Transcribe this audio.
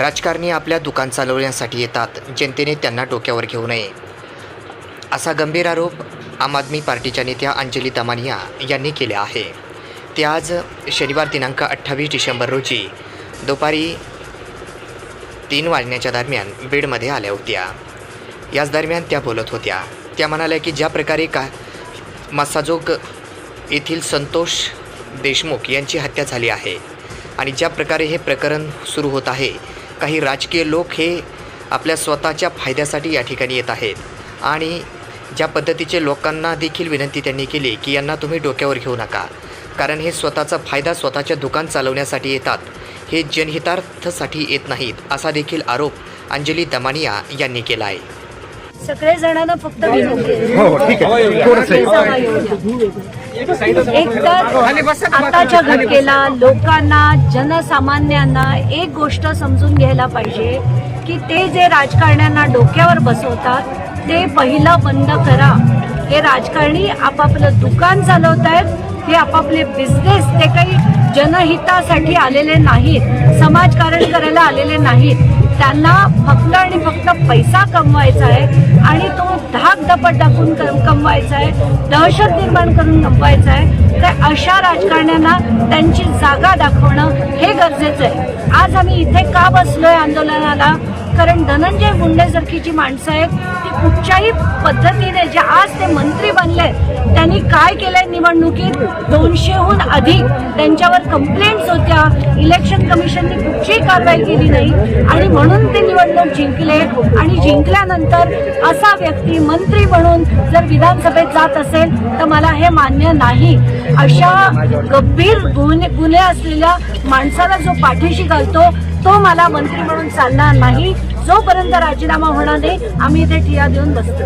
राजकारणी आपल्या दुकान चालवण्यासाठी येतात जनतेने त्यांना डोक्यावर घेऊ नये. असा गंभीर आरोप आम आदमी पार्टीच्या नेत्या अंजली दमानिया यांनी केला आहे. ते आज शनिवार दिनांक अठ्ठावीस डिसेंबर रोजी दुपारी तीन वाजण्याच्या दरम्यान बीडमध्ये आल्या होत्या. याच दरम्यान त्या बोलत होत्या. त्या म्हणाल्या की ज्या प्रकारे का मसाजोग येथील संतोष देशमुख यांची हत्या झाली आहे आणि ज्या प्रकारे हे प्रकरण सुरू होत आहे काही राजकीय लोक हे आपल्या स्वतःच्या फायद्यासाठी या ठिकाणी येत आहेत. आणि ज्या पद्धतीचे लोकांना देखील विनंती त्यांनी केली की यांना तुम्ही डोक्यावर घेऊ नका. कारण हे स्वतःचा फायदा स्वतःच्या दुकान चालवण्यासाठी येतात. हे जनहितार्थासाठी येत नाहीत असा देखील आरोप अंजली दमानिया यांनी केला आहे. सगळे जणांना फक्त एक तर आताच्या घटनेला लोकांना जनसामान्यांना एक गोष्ट समजून घ्यायला पाहिजे की ते जे राजकारण्यांना डोक्यावर बसवतात ते पहिलं बंद करा. हे राजकारणी आपापलं दुकान चालवत आहेत हे आपापले बिझनेस ते काही जनहितासाठी आलेले नाहीत समाजकारण करायला आलेले नाहीत. त्यांना फक्त आणि फक्त पैसा कमवायचा आहे आणि तो धाक धपट दाखवून कम- कमवायचा आहे दहशत निर्माण करून कमवायचा आहे तर अशा राजकारण्यांना त्यांची जागा दाखवणं हे गरजेचं आहे. आज आम्ही इथे का बसलोय आंदोलनाला? कारण धनंजय मुंडेसारखी माणसं आहेत ती कुठच्याही पद्धतीने जे आज ते मंत्री बनले त्यांनी काय केलंय निवडणुकीत? दोनशेहून अधिक त्यांच्यावर कंप्लेंट्स होत्या. इलेक्शन कमिशननी कुठचीही कारवाई केली नाही. आणि म्हणून म्हणून ते निवडणूक जिंकले आणि जिंकल्यानंतर असा व्यक्ती मंत्री म्हणून जर विधानसभेत जात असेल तर मला हे मान्य नाही. अशा गंभीर गुन्हे गुन्हे असलेल्या माणसाला जो पाठीशी घालतो तो मला मंत्री म्हणून चालणार नाही. जोपर्यंत राजीनामा होणार नाही आम्ही इथे ठिया देऊन बसतो.